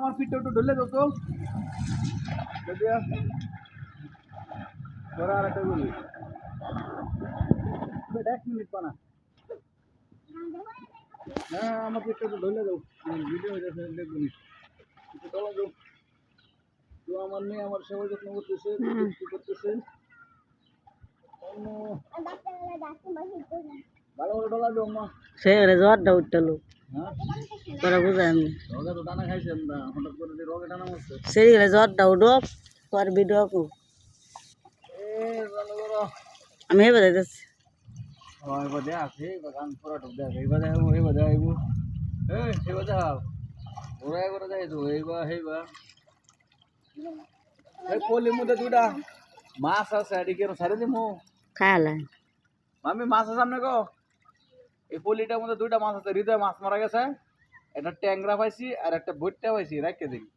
আমার পিঠটা একটু ঢলে দাও তো। যদিও আর একটা বলি এক মিনিট পানা হ্যাঁ আমার পিঠটা একটু ঢলে দাও। ভিডিও হয়ে যাচ্ছে দেখব নি একটু তলা দাও তো আমার মেয়ে আমার সেবা যত্ন করতেছে করতেছে। ভালো করে ডলা দাও মা। সে জ্বরটা উঠল হ্যাঁ তোরা বুঝাই আমি। সেই গেলে জ্বরটা উঠো পর ভিডিও আমি পলির মধ্যে দুটা মাছ আছে মামি মাছ আছে গো। এই পলিটার মধ্যে দুইটা মাছ আছে, হৃদয় মাছ মারা গেছে, একটা ট্যাংরা পাইছি আর একটা ভুট্টা পাইছি রাখতে দেখি